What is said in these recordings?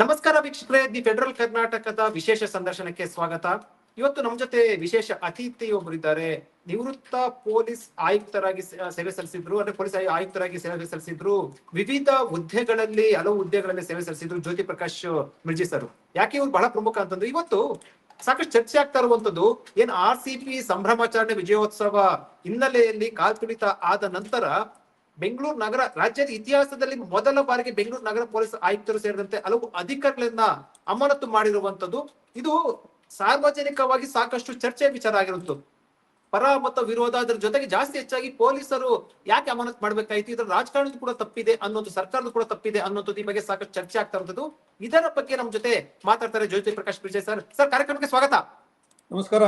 ನಮಸ್ಕಾರ ವೀಕ್ಷಕರೇ, the federal ಕರ್ನಾಟಕದ ವಿಶೇಷ ಸಂದರ್ಶನಕ್ಕೆ ಸ್ವಾಗತ. ಇವತ್ತು ನಮ್ಮ ಜೊತೆ ವಿಶೇಷ ಅತಿಥಿ ಒಬ್ಬರಿದ್ದಾರೆ ನಿವೃತ್ತ ಪೊಲೀಸ್ ಆಯುಕ್ತರಾಗಿ ಸೇವೆ ಸಲ್ಲಿಸಿದ್ರು, ಅಂದ್ರೆ ಪೊಲೀಸ್ ಆಯುಕ್ತರಾಗಿ ಸೇವೆ ಸಲ್ಲಿಸಿದ್ರು. ವಿವಿಧ ಹುದ್ದೆಗಳಲ್ಲಿ, ಹಲವು ಹುದ್ದೆಗಳಲ್ಲಿ ಸೇವೆ ಸಲ್ಲಿಸಿದ್ರು ಜ್ಯೋತಿ ಪ್ರಕಾಶ್ ಮಿರ್ಜಿ ಸರ್. ಯಾಕೆ ಇವ್ರು ಬಹಳ ಪ್ರಮುಖ ಅಂತಂದ್ರೆ ಇವತ್ತು ಸಾಕಷ್ಟು ಚರ್ಚೆ ಆಗ್ತಾ ಇರುವಂತದ್ದು ಏನ್ ಆರ್ ಸಿ ಪಿ ಸಂಭ್ರಮಾಚರಣೆ ವಿಜಯೋತ್ಸವ ಹಿನ್ನೆಲೆಯಲ್ಲಿ ಕಾಲ್ತುಳಿತ ಆದ ನಂತರ ಬೆಂಗಳೂರು ನಗರ ರಾಜ್ಯದ ಇತಿಹಾಸದಲ್ಲಿ ಮೊದಲ ಬಾರಿಗೆ ಬೆಂಗಳೂರು ನಗರ ಪೊಲೀಸ್ ಆಯುಕ್ತರು ಸೇರಿದಂತೆ ಹಲವು ಅಧಿಕಾರಿಗಳನ್ನ ಅಮಾನತು ಮಾಡಿರುವಂತದ್ದು. ಇದು ಸಾರ್ವಜನಿಕವಾಗಿ ಸಾಕಷ್ಟು ಚರ್ಚೆ ವಿಚಾರ ಆಗಿರುತ್ತೆ ಪರ ಮತ್ತು ವಿರೋಧ ಅದರ ಜೊತೆಗೆ ಜಾಸ್ತಿ ಹೆಚ್ಚಾಗಿ ಪೊಲೀಸರು ಯಾಕೆ ಅಮಾನತ್ ಮಾಡ್ಬೇಕಾಯ್ತು? ಇದರ ರಾಜಕಾರಣದ ಕೂಡ ತಪ್ಪಿದೆ ಅನ್ನೋದು ಸರ್ಕಾರದ ಕೂಡ ತಪ್ಪಿದೆ ಅನ್ನೋದು ಈ ಬಗ್ಗೆ ಸಾಕಷ್ಟು ಚರ್ಚೆ ಆಗ್ತಾ ಇರುವಂತದ್ದು. ಇದರ ಬಗ್ಗೆ ನಮ್ಮ ಜೊತೆ ಮಾತಾಡ್ತಾರೆ ಜ್ಯೋತಿ ಪ್ರಕಾಶ್ ವಿಜಯ್ ಸರ್. ಸರ್, ಕಾರ್ಯಕ್ರಮಕ್ಕೆ ಸ್ವಾಗತ. ನಮಸ್ಕಾರ.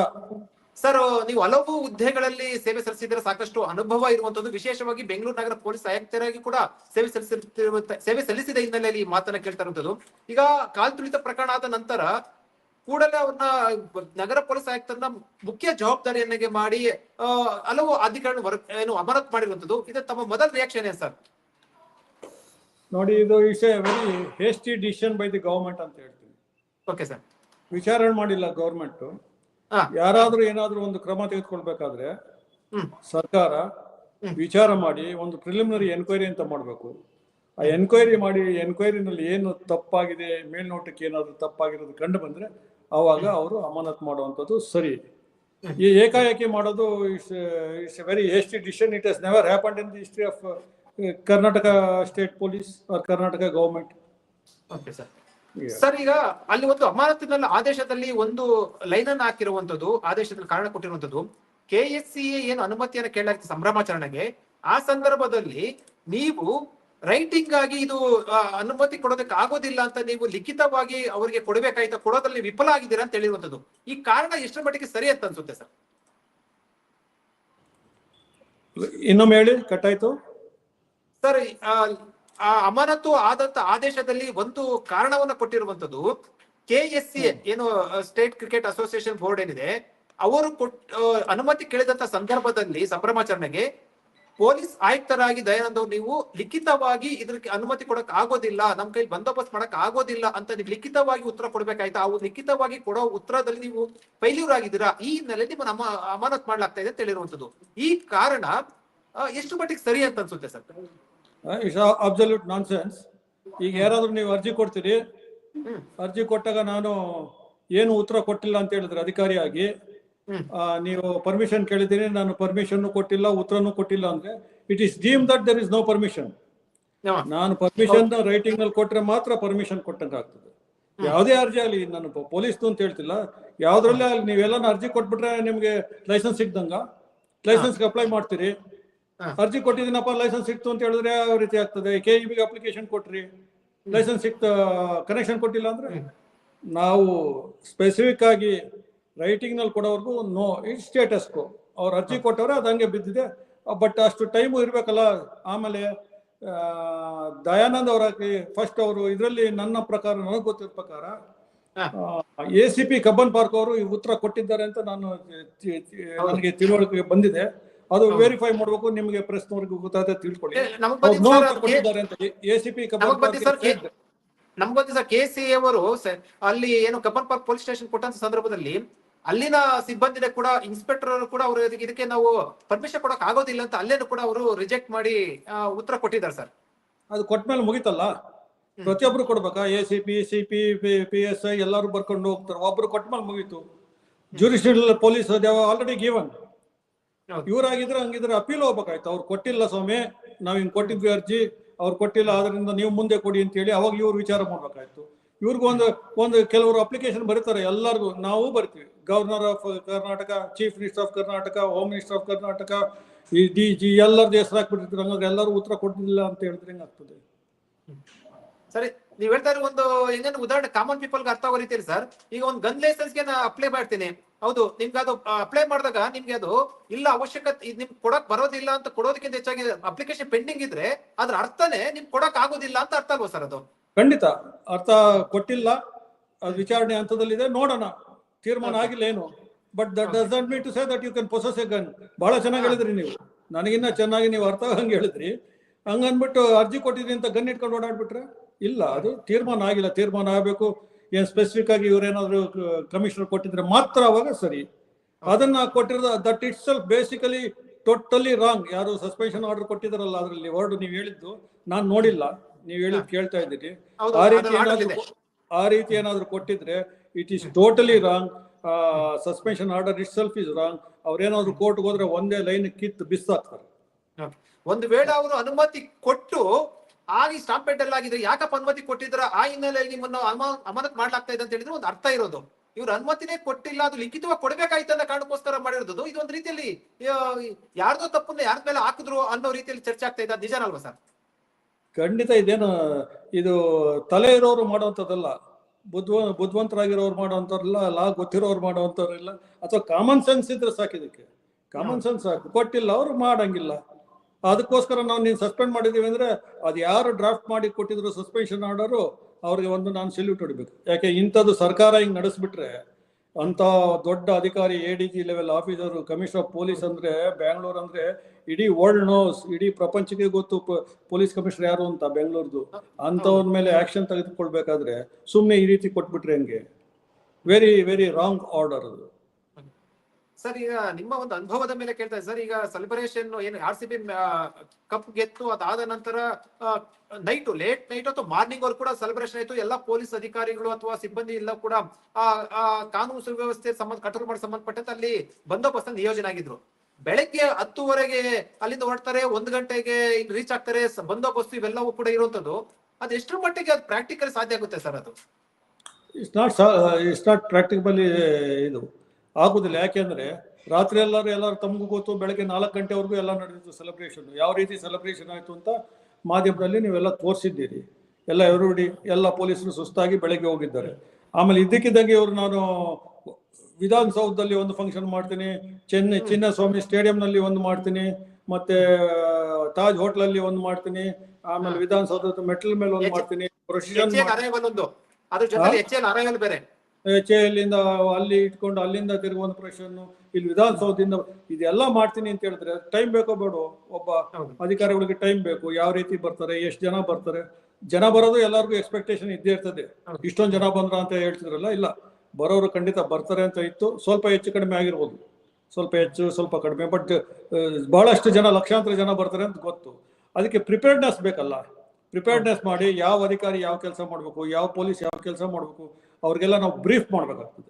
ಸರ್ ನೀವು ಹಲವು ಹುದ್ದೆಗಳಲ್ಲಿ ಸೇವೆ ಸಲ್ಲಿಸಿದ್ರೆ ಸಾಕಷ್ಟು ಅನುಭವ ಇರುವಂತದ್ದು. ವಿಶೇಷವಾಗಿ ಬೆಂಗಳೂರು ನಗರ ಪೊಲೀಸ್ ಆಯುಕ್ತರಾಗಿ ಕೂಡ ಸೇವೆ ಸಲ್ಲಿಸಿರುವ ಸೇವೆ ಸಲ್ಲಿಸಿದ ಹಿನ್ನೆಲೆಯಲ್ಲಿ ಈ ಮಾತನ್ನ ಕೇಳ್ತಾ ಇರುವಂತದ್ದು. ಈಗ ಕಾಲ್ತುಳಿತ ಪ್ರಕರಣ ಆದ ನಂತರ ಕೂಡಲೇ ಅವ್ರನ್ನ ನಗರ ಪೊಲೀಸ್ ಆಯುಕ್ತರನ್ನ ಮುಖ್ಯ ಜವಾಬ್ದಾರಿಯನ್ನಾಗಿ ಮಾಡಿ ಹಲವು ಅಧಿಕಾರಿ ವರ್ಗ ಏನು ಅಮಾನತ್ ಮಾಡಿರುವಂತದ್ದು. ಇದು ತಮ್ಮ ಮೊದಲ ರಿಯಾಕ್ಷನ್ ಏನ್ ಸರ್? ನೋಡಿ ಇದು ವಿಷಯ a very hasty decision by the government ಅಂತ ಹೇಳ್ತೀನಿ. ಓಕೆ ಸರ್ ವಿಚಾರಣೆ ಮಾಡಿಲ್ಲ ಗವರ್ಮೆಂಟ್ ಹಾ ಯಾರಾದ್ರೂ ಏನಾದ್ರೂ ಒಂದು ಕ್ರಮ ತೆಗೆದುಕೊಳ್ಬೇಕಾದ್ರೆ ಸರ್ಕಾರ ವಿಚಾರ ಮಾಡಿ ಒಂದು ಪ್ರಿಲಿಮಿನರಿ ಎನ್ಕ್ವೈರಿ ಅಂತ ಮಾಡಬೇಕು. ಆ ಎನ್ಕ್ವೈರಿ ಮಾಡಿ ಎನ್ಕ್ವೈರಿನಲ್ಲಿ ಏನು ತಪ್ಪಾಗಿದೆ ಮೇಲ್ನೋಟಕ್ಕೆ ಏನಾದ್ರು ತಪ್ಪಾಗಿರೋದು ಕಂಡು ಬಂದ್ರೆ ಅವಾಗ ಅವರು ಅಮಾನತ್ ಮಾಡುವಂಥದ್ದು ಸರಿ. ಈ ಏಕಾಏಕಿ ಮಾಡೋದು it's it's very hasty decision it has never happened in the history of Karnataka state police or Karnataka government okay sir sir ಈಗ ಅಲ್ಲಿ ಒಂದು ಅಮಾನತಿನಲ್ಲಿ ಆದೇಶದಲ್ಲಿ ಒಂದು ಲೈನ್ ಅನ್ನು ಹಾಕಿರುವಂತದ್ದು ಆದೇಶದಲ್ಲಿ ಕಾರಣ ಕೊಟ್ಟಿರುವಂತದ್ದು ಕೆ ಎಸ್ ಸಿ ಏನು ಅನುಮತಿಯನ್ನು ಕೇಳಲಾಗಿತ್ತು ಸಂಭ್ರಮಾಚರಣೆಗೆ ಆ ಸಂದರ್ಭದಲ್ಲಿ ನೀವು ರೈಟಿಂಗ್ ಆಗಿ ಇದು ಅನುಮತಿ ಕೊಡೋದಕ್ಕೆ ಆಗೋದಿಲ್ಲ ಅಂತ ನೀವು ಲಿಖಿತವಾಗಿ ಅವರಿಗೆ ಕೊಡಬೇಕಾಯ್ತಾ ಕೊಡೋದ್ರಲ್ಲಿ ವಿಫಲ ಆಗಿದ್ದೀರಾ ಅಂತ ಹೇಳಿರುವಂತದ್ದು ಈ ಕಾರಣ ಎಷ್ಟರ ಮಟ್ಟಿಗೆ ಸರಿ ಅಂತ ಅನ್ಸುತ್ತೆ ಸರ್? ಇನ್ನೊಮ್ಮೆ ಹೇಳಿ ಆಯ್ತು. ಸರ್ ಆ, ಅಮಾನತು ಆದಂತ ಆದೇಶದಲ್ಲಿ ಒಂದು ಕಾರಣವನ್ನ ಕೊಟ್ಟಿರುವಂತದ್ದು ಕೆ ಎಸ್ ಸಿ ಏನು ಸ್ಟೇಟ್ ಕ್ರಿಕೆಟ್ ಅಸೋಸಿಯೇಷನ್ ಬೋರ್ಡ್ ಏನಿದೆ ಅವರು ಕೊಟ್ಟ ಅನುಮತಿ ಕೇಳಿದಂತ ಸಂದರ್ಭದಲ್ಲಿ ಸಂಭ್ರಮಾಚರಣೆಗೆ ಪೊಲೀಸ್ ಆಯುಕ್ತರಾಗಿ ದಯಾನಂದ್ ಅವರು ನೀವು ಲಿಖಿತವಾಗಿ ಇದಕ್ಕೆ ಅನುಮತಿ ಕೊಡಕ್ ಆಗೋದಿಲ್ಲ ನಮ್ ಕೈ ಬಂದೋಬಸ್ತ್ ಮಾಡಕ್ ಆಗೋದಿಲ್ಲ ಅಂತ ನೀವು ಲಿಖಿತವಾಗಿ ಉತ್ತರ ಕೊಡ್ಬೇಕಾಯ್ತಾ? ಅವು ಲಿಖಿತವಾಗಿ ಕೊಡೋ ಉತ್ತರದಲ್ಲಿ ನೀವು ಫೈಲ್ಯೂರ್ ಆಗಿದ್ದೀರಾ? ಈ ಹಿನ್ನೆಲೆಯಲ್ಲಿ ನಿಮ್ಮ ನಮ್ಮ ಅಮಾನತ್ ಮಾಡ್ಲಾಗ್ತಾ ಇದೆ ಅಂತ ಹೇಳಿರುವಂತದ್ದು ಈ ಕಾರಣ ಎಷ್ಟು ಮಟ್ಟಿಗೆ ಸರಿ ಅಂತ ಅನ್ಸುತ್ತೆ sir? It's absolute nonsense ಈಗ ಯಾರಾದ್ರೂ ನೀವು ಅರ್ಜಿ ಕೊಡ್ತೀರಿ ಅರ್ಜಿ ಕೊಟ್ಟಾಗ ನಾನು ಏನು ಉತ್ತರ ಕೊಟ್ಟಿಲ್ಲ ಅಂತ ಹೇಳಿದ್ರೆ ಅಧಿಕಾರಿಯಾಗಿ. ನೀವು ಪರ್ಮಿಷನ್ ಕೇಳಿದ್ದೀನಿ ನಾನು ಪರ್ಮಿಷನ್ ಕೊಟ್ಟಿಲ್ಲ ಉತ್ತರನೂ ಕೊಟ್ಟಿಲ್ಲ ಅಂದ್ರೆ it is deem that there is no permission. ನಾನು ಪರ್ಮಿಷನ್ ರೈಟಿಂಗ್ನಲ್ಲಿ ಕೊಟ್ರೆ ಮಾತ್ರ ಪರ್ಮಿಷನ್ ಕೊಟ್ಟಂಗೆ ಆಗ್ತದೆ ಯಾವುದೇ ಅರ್ಜಿ ಆಗಲಿ ನಾನು ಪೊಲೀಸ್ದು ಅಂತ ಹೇಳ್ತಿಲ್ಲ ಯಾವ್ದ್ರಲ್ಲೇ ಆಗಲಿ ನೀವೆಲ್ಲ ಅರ್ಜಿ ಕೊಟ್ಬಿಟ್ರೆ ನಿಮ್ಗೆ ಲೈಸೆನ್ಸ್ ಸಿಗ್ದಂಗ ಲೈಸೆನ್ಸ್ಗೆ ಅಪ್ಲೈ ಮಾಡ್ತೀರಿ. ಅರ್ಜಿ ಕೊಟ್ಟಿದ್ದೀನಪ್ಪ ಲೈಸೆನ್ಸ್ ಸಿಕ್ತು ಅಂತ ಹೇಳಿದ್ರೆ ಯಾವ ರೀತಿ ಆಗ್ತದೆ? ಕೆ ಇ ಬಿಗೆ ಅಪ್ಲಿಕೇಶನ್ ಕೊಟ್ರಿ. ಲೈಸೆನ್ಸ್ ಸಿಕ್ತ ಕನೆಕ್ಷನ್ ಕೊಟ್ಟಿಲ್ಲ ಅಂದ್ರೆ ನಾವು ಸ್ಪೆಸಿಫಿಕ್ ಆಗಿ ರೈಟಿಂಗ್ನಲ್ಲಿ ಕೊಡೋವರೆಗೂ ನೋ ಇಟ್ ಸ್ಟೇಟಸ್ಕೋ ಅವ್ರು ಅರ್ಜಿ ಕೊಟ್ಟವ್ರೆ ಅದು ಹಂಗೆ ಬಿದ್ದಿದೆ. ಬಟ್ ಅಷ್ಟು ಟೈಮು ಇರ್ಬೇಕಲ್ಲ ಆಮೇಲೆ ದಯಾನಂದ್ ಅವರ ಫಸ್ಟ್ ಅವರು ಇದರಲ್ಲಿ ನನ್ನ ಪ್ರಕಾರ ನನಗೆ ಗೊತ್ತಿರೋ ಪ್ರಕಾರ. A C P Cubbon park ಅವರು ಈ ಉತ್ತರ ಕೊಟ್ಟಿದ್ದಾರೆ ಅಂತ ನಾನು ನನಗೆ ತಿಳುವಳಿಕೆ ಬಂದಿದೆ. ಅದು. ವೆರಿಫೈ ಮಾಡಬೇಕು ನಿಮಗೆ ಪ್ರೆಸ್ನವ್ರಿಗೆ ಗೊತ್ತಾದ ತಿಳ್ಕೊಳ್ಳಿ. ನಮ್ಗೆ ನಮಗ್ ಅವ್ರು ಸರ್ ಕೆ ಸಿ ಅವರು ಅಲ್ಲಿ ಏನು ಕಬ್ಬನ್ ಪಾರ್ಕ್ ಪೊಲೀಸ್ ಸ್ಟೇಷನ್ ಕೊಟ್ಟಂತ ಸಂದರ್ಭದಲ್ಲಿ ಅಲ್ಲಿನ ಸಿಬ್ಬಂದಿನ ಕೂಡ ಇನ್ಸ್ಪೆಕ್ಟರ್ ಕೂಡ ಅವರು ಇದಕ್ಕೆ ನಾವು ಪರ್ಮಿಷನ್ ಕೊಡಕ್ ಆಗೋದಿಲ್ಲ ಅಂತ ಅಲ್ಲೇನು ಕೂಡ ಅವರು ರಿಜೆಕ್ಟ್ ಮಾಡಿ ಉತ್ತರ ಕೊಟ್ಟಿದ್ದಾರೆ ಸರ್. ಅದು ಕೊಟ್ಮೇಲೆ ಮುಗಿತಲ್ಲ? ಪ್ರತಿಯೊಬ್ರು ಕೊಡ್ಬೇಕಾ? A C P C P P S I ಎಲ್ಲರೂ ಬರ್ಕೊಂಡು ಹೋಗ್ತಾರೆ. ಒಬ್ರು ಕೊಟ್ಮೇಲೆ ಮುಗೀತು. Jurisdictional police already given. ಇವ್ರಾಗಿದ್ರೆ ಹಂಗಿದ್ರೆ ಅಪೀಲ್ ಹೋಗ್ಬೇಕಾಯ್ತು. ಅವ್ರು ಕೊಟ್ಟಿಲ್ಲ ಸ್ವಾಮಿ ನಾವ್ ಹಿಂಗ್ ಕೊಟ್ಟಿದ್ವಿ ಅರ್ಜಿ ಅವ್ರು ಕೊಟ್ಟಿಲ್ಲ ಅದರಿಂದ ನೀವು ಮುಂದೆ ಕೊಡಿ ಅಂತ ಹೇಳಿ ಅವಾಗ ಇವ್ರು ವಿಚಾರ ಮಾಡ್ಬೇಕಾಯ್ತು. ಇವ್ರಿಗೂ ಒಂದು ಒಂದು ಕೆಲವರು ಅಪ್ಲಿಕೇಶನ್ ಬರೀತಾರೆ ಎಲ್ಲರಿಗೂ. ನಾವು ಬರ್ತೀವಿ. Governor of Karnataka chief minister of Karnataka home minister of Karnataka ಈ ಡಿ ಜಿ ಎಲ್ಲರದ್ದು ಹೆಸರು ಹಾಕ್ಬಿಟ್ಟಿದ್ರು ಹಂಗಾದ್ರೆ ಎಲ್ಲರೂ ಉತ್ತರ ಕೊಟ್ಟಿಲ್ಲ ಅಂತ ಹೇಳಿದ್ರೆ ಹೆಂಗಾಗ್ತದೆ ಸರಿ ನೀವ್ ಹೇಳ್ತಾ ಇರೋ ಒಂದು ಹೆಂಗಂದ್ರೆ ಉದಾಹರಣೆ ಕಾಮನ್ ಪೀಪಲ್ಗೆ ಅರ್ಥ ಆಗೋ ರೀತಿ ಸರ್. ಈಗ ಒಂದು ಗನ್ ಲೈಸೆನ್ಸ್ಗೆ ನಾ ಅಪ್ಲೈ ಮಾಡ್ತೀನಿ. ಹೌದು ನಿಮ್ಗೆ ಅದು ಅಪ್ಲೈ ಮಾಡಿದಾಗ ನಿಮ್ಗೆ ಅದು ಇಲ್ಲ ಅವಶ್ಯಕತೆ ನಿಮ್ಗೆ ಕೊಡಕ್ ಬರೋದಿಲ್ಲ ಅಂತ ಕೊಡೋದಕ್ಕಿಂತ ಹೆಚ್ಚಾಗಿ ಅಪ್ಲಿಕೇಶನ್ ಪೆಂಡಿಂಗ್ ಇದ್ರೆ ಅದ್ರ ಅರ್ಥನೇ ನಿಮ್ ಕೊಡಕ್ ಆಗೋದಿಲ್ಲ ಅಂತ ಅರ್ಥ ಅಲ್ವಾ ಸರ್ ಅದು? ಖಂಡಿತ. ಅರ್ಥ ಕೊಟ್ಟಿಲ್ಲ ಅದು ವಿಚಾರಣೆ ಹಂತದಲ್ಲಿದೆ ನೋಡೋಣ. ತೀರ್ಮಾನ ಆಗಿಲ್ಲ ಏನು. But that does not mean to say that you can possess a gun ಬಹಳ ಚೆನ್ನಾಗಿ ಹೇಳಿದ್ರಿ ನೀವು. ನನಗಿನ್ನ ಚೆನ್ನಾಗಿ ನೀವು ಅರ್ಥ ಹಂಗೆ ಹೇಳಿದ್ರಿ. ಹಂಗನ್ಬಿಟ್ಟು ಅರ್ಜಿ ಕೊಟ್ಟಿದ್ರಿ ಅಂತ ಗನ್ ಇಟ್ಕೊಂಡು ಓಡಾಡ್ಬಿಟ್ರೆ? ಇಲ್ಲ ಅದು ತೀರ್ಮಾನ ಆಗಿಲ್ಲ. ತೀರ್ಮಾನ ಆಗಬೇಕು. ಏನ್ ಸ್ಪೆಸಿಫಿಕ್ ಆಗಿ ಇವರೇನಾದ್ರೂ ಕಮಿಷನರ್ ಕೊಟ್ಟಿದ್ರೆ ಮಾತ್ರ ಅವಾಗ ಸರಿ. ಅದನ್ನ ಕೊಟ್ಟಿರೋದ that itself basically totally wrong ಯಾರು ಸಸ್ಪೆನ್ಷನ್ ಆರ್ಡರ್ ಕೊಟ್ಟಿದಾರಲ್ಲ ಅದರಲ್ಲಿ ವರ್ಡ್ ನೀವು ಹೇಳಿದ್ದು ನಾನು ನೋಡಿಲ್ಲ. ನೀವು ಹೇಳಿದ್ ಕೇಳ್ತಾ ಇದ್ದೀರಿ ಆ ರೀತಿ ಏನಾದ್ರು ಆ ರೀತಿ ಏನಾದ್ರು ಕೊಟ್ಟಿದ್ರೆ it is totally wrong suspension order itself is wrong ಅವ್ರೇನಾದ್ರು ಕೋರ್ಟ್ಗೆ ಹೋದ್ರೆ ಒಂದೇ ಲೈನ್ ಕಿತ್ತು ಬಿಸಾಕ್ತಾರೆ. ಒಂದು ವೇಳೆ ಅವರು ಅನುಮತಿ ಕೊಟ್ಟು ಆಗಿ ಸ್ಟಾಂಪ್ ಪೇಟೆಲ್ ಆಗಿದ್ರೆ ಯಾಕಪ್ಪ ಅನುಮತಿ ಕೊಟ್ಟಿದ್ರ? ಆ ಹಿನ್ನೆಲೆಯಲ್ಲಿ ನಿಮ್ಮನ್ನು ಅಮ- ಅಮಾನತ್ ಮಾಡ್ಲಾಗ್ತಾ ಇದೆ ಅಂತ ಹೇಳಿದ್ರೆ ಒಂದು ಅರ್ಥ ಇರೋದು. ಇವ್ರ ಅನುಮತಿನೇ ಕೊಟ್ಟಿಲ್ಲ ಅದು ಲಿಖಿತವಾಗಿ ಕೊಡ್ಬೇಕಾಯ್ತು ಅನ್ನೋ ಕಾರಣಕ್ಕೋಸ್ಕರ ಮಾಡಿರೋದು. ಇದು ಒಂದು ರೀತಿಯಲ್ಲಿ ಯಾರ್ದೋ ತಪ್ಪನ್ನ ಯಾರ ಮೇಲೆ ಹಾಕಿದ್ರು ಅನ್ನೋ ರೀತಿಯಲ್ಲಿ ಚರ್ಚೆ ಆಗ್ತಾ ಇದೆ ಅದು ನಿಜನಲ್ವಾ ಸರ್? ಖಂಡಿತ ಇದೇನು ಇದು ತಲೆ ಇರೋರು ಮಾಡುವಂಥದ್ದಲ್ಲ. ಬುದ್ಧ ಬುದ್ಧಿವಂತರಾಗಿರೋರು ಮಾಡುವಂಥವ್ರಲ್ಲ ಲಾ ಗೊತ್ತಿರೋರು ಮಾಡುವಂಥವ್ರಿಲ್ಲ. ಅಥವಾ ಕಾಮನ್ ಸೆನ್ಸ್ ಇದ್ರೆ ಸಾಕು ಇದಕ್ಕೆ. ಕಾಮನ್ ಸೆನ್ಸ್ ಸಾಕು. ಕೊಟ್ಟಿಲ್ಲ ಅವ್ರು ಮಾಡಂಗಿಲ್ಲ. ಅದಕ್ಕೋಸ್ಕರ ನಾವು ನೀನು ಸಸ್ಪೆಂಡ್ ಮಾಡಿದೀವಿ ಅಂದ್ರೆ ಅದು ಯಾರು ಡ್ರಾಫ್ಟ್ ಮಾಡಿ ಕೊಟ್ಟಿದ್ರು ಸಸ್ಪೆನ್ಷನ್ ಆರ್ಡರು ಅವ್ರಿಗೆ ಒಂದು ನಾನು ಸೆಲ್ಯೂಟ್ ಹೊಡಿಬೇಕು. ಯಾಕೆ ಇಂಥದ್ದು ಸರ್ಕಾರ ಹಿಂಗೆ ನಡೆಸ್ಬಿಟ್ರೆ ಅಂತ ದೊಡ್ಡ ಅಧಿಕಾರಿ A D G level officer commissioner of police ಅಂದ್ರೆ ಬ್ಯಾಂಗ್ಳೂರ್ ಅಂದ್ರೆ ಇಡೀ ವರ್ಲ್ಡ್ ನೋಸ್ ಇಡೀ ಪ್ರಪಂಚಕ್ಕೆ ಗೊತ್ತು ಪೊಲೀಸ್ ಕಮಿಷನರ್ ಯಾರು ಅಂತ ಬೆಂಗಳೂರ್ದು ಅಂಥವ್ರ ಮೇಲೆ ಆಕ್ಷನ್ ತೆಗೆದುಕೊಳ್ಬೇಕಾದ್ರೆ ಸುಮ್ಮನೆ ಈ ರೀತಿ ಕೊಟ್ಬಿಟ್ರೆ ಹೆಂಗೆ? ವೆರಿ ವೆರಿ ರಾಂಗ್ ಆರ್ಡರ್ ಅದು. ಸರ್ ಈಗ ನಿಮ್ಮ ಒಂದು ಅನುಭವದ ಮೇಲೆ ಕೇಳ್ತಾ ಸರ್, ಈಗ ಸೆಲೆಬ್ರೇಷನ್ ಏನು ಆರ್ ಸಿ ಬಿ ಕಪ್ ಗೆತ್ತು ಅದಾದ ನಂತರ ನೈಟ್ ಲೇಟ್ ನೈಟ್ ಅಥವಾ ಮಾರ್ನಿಂಗ್ ಅವ್ರು ಕೂಡ ಸೆಲೆಬ್ರೇಷನ್ ಆಯ್ತು. ಎಲ್ಲ ಪೊಲೀಸ್ ಅಧಿಕಾರಿಗಳು ಅಥವಾ ಸಿಬ್ಬಂದಿ ಎಲ್ಲ ಕೂಡ ಕಾನೂನು ಸುವ್ಯವಸ್ಥೆ ಸಂಬಂಧ ಕಂಟ್ರೋಲ್ ಮಾಡಿ ಸಂಬಂಧಪಟ್ಟಂತೆ ಅಲ್ಲಿ ಬಂದೋಬಸ್ತ್ ನಿಯೋಜನೆ ಆಗಿದ್ರು. ಬೆಳಗ್ಗೆ ಹತ್ತುವರೆಗೆ ಅಲ್ಲಿಂದ ಹೊರಡ್ತಾರೆ, ಒಂದ್ ಗಂಟೆಗೆ ರೀಚ್ ಆಗ್ತಾರೆ ಬಂದೋಬಸ್ತು ಇವೆಲ್ಲವೂ ಕೂಡ ಇರುವಂತದ್ದು. ಅದು ಎಷ್ಟರ ಮಟ್ಟಿಗೆ ಅದು ಪ್ರಾಕ್ಟಿಕಲ್ ಸಾಧ್ಯ ಆಗುತ್ತೆ ಸರ್ ಅದು? It's not it's not practically ಇದು. ಆಗುದಿಲ್ಲ. ಯಾಕೆಂದ್ರೆ ರಾತ್ರಿ ಎಲ್ಲರೂ ಎಲ್ಲರೂ ತಮಗೂ ಗೊತ್ತು ಬೆಳಗ್ಗೆ ನಾಲ್ಕು ಗಂಟೆವರೆಗೂ ಎಲ್ಲ ನಡೆದಿತ್ತು ಸೆಲೆಬ್ರೇಷನ್ ಯಾವ ರೀತಿ ಸೆಲೆಬ್ರೇಷನ್ ಆಯ್ತು ಅಂತ ಮಾಧ್ಯಮದಲ್ಲಿ ನೀವೆಲ್ಲ ತೋರಿಸಿದ್ದೀರಿ. ಎಲ್ಲ ಎವರುಡಿ ಎಲ್ಲ ಪೊಲೀಸರು ಸುಸ್ತಾಗಿ ಬೆಳಗ್ಗೆ ಹೋಗಿದ್ದಾರೆ. ಆಮೇಲೆ ಇದ್ದಕ್ಕಿದ್ದಂಗೆ ಇವರು ನಾನು ವಿಧಾನಸೌಧದಲ್ಲಿ ಒಂದು ಫಂಕ್ಷನ್ ಮಾಡ್ತೀನಿ ಚೆನ್ನೈ ಚಿನ್ನಸ್ವಾಮಿ ಸ್ಟೇಡಿಯಂನಲ್ಲಿ ಒಂದು ಮಾಡ್ತೀನಿ ಮತ್ತೆ ತಾಜ್ ಹೋಟ್ಲಲ್ಲಿ ಒಂದು ಮಾಡ್ತೀನಿ ಆಮೇಲೆ ವಿಧಾನಸೌಧದ ಮೆಟ್ಲ್ ಮೇಲೆ ಒಂದು ಮಾಡ್ತೀನಿ ಪ್ರೊಸಿಷನ್ ಎಲ್ಲಿಂದ ಅಲ್ಲಿ ಇಟ್ಕೊಂಡು ಅಲ್ಲಿಂದ ತಿರುಗಿ ಒಂದು ಪ್ರಶ್ನ್ ಇಲ್ಲಿ ವಿಧಾನಸೌಧದಿಂದ ಇದೆಲ್ಲ ಮಾಡ್ತೀನಿ ಅಂತ ಹೇಳಿದ್ರೆ ಟೈಮ್ ಬೇಕೋ ಬೇಡ ಒಬ್ಬ ಅಧಿಕಾರಿಗಳಿಗೆ ಟೈಮ್ ಬೇಕು ಯಾವ ರೀತಿ ಬರ್ತಾರೆ ಎಷ್ಟು ಜನ ಬರ್ತಾರೆ. ಜನ ಬರೋದು ಎಲ್ಲರಿಗೂ ಎಕ್ಸ್ಪೆಕ್ಟೇಷನ್ ಇದ್ದೇ ಇರ್ತದೆ. ಇಷ್ಟೊಂದು ಜನ ಬಂದ್ರ ಅಂತ ಹೇಳ್ತಿದ್ರಲ್ಲ ಇಲ್ಲ. ಬರೋರು ಖಂಡಿತ ಬರ್ತಾರೆ ಅಂತ ಇತ್ತು. ಸ್ವಲ್ಪ ಹೆಚ್ಚು ಕಡಿಮೆ ಆಗಿರ್ಬೋದು. ಸ್ವಲ್ಪ ಹೆಚ್ಚು ಸ್ವಲ್ಪ ಕಡಿಮೆ ಬಟ್ ಬಹಳಷ್ಟು ಜನ ಲಕ್ಷಾಂತರ ಜನ ಬರ್ತಾರೆ ಅಂತ ಗೊತ್ತು. ಅದಕ್ಕೆ ಪ್ರಿಪೇರ್ಡ್ನೆಸ್ ಬೇಕಲ್ಲ. ಪ್ರಿಪೇರ್ಡ್ನೆಸ್ ಮಾಡಿ ಯಾವ ಅಧಿಕಾರಿ ಯಾವ ಕೆಲಸ ಮಾಡಬೇಕು ಯಾವ ಪೊಲೀಸ್ ಯಾವ ಕೆಲಸ ಮಾಡಬೇಕು ಅವ್ರಿಗೆಲ್ಲ ನಾವು ಬ್ರೀಫ್ ಮಾಡ್ಬೇಕಾಗ್ತದೆ.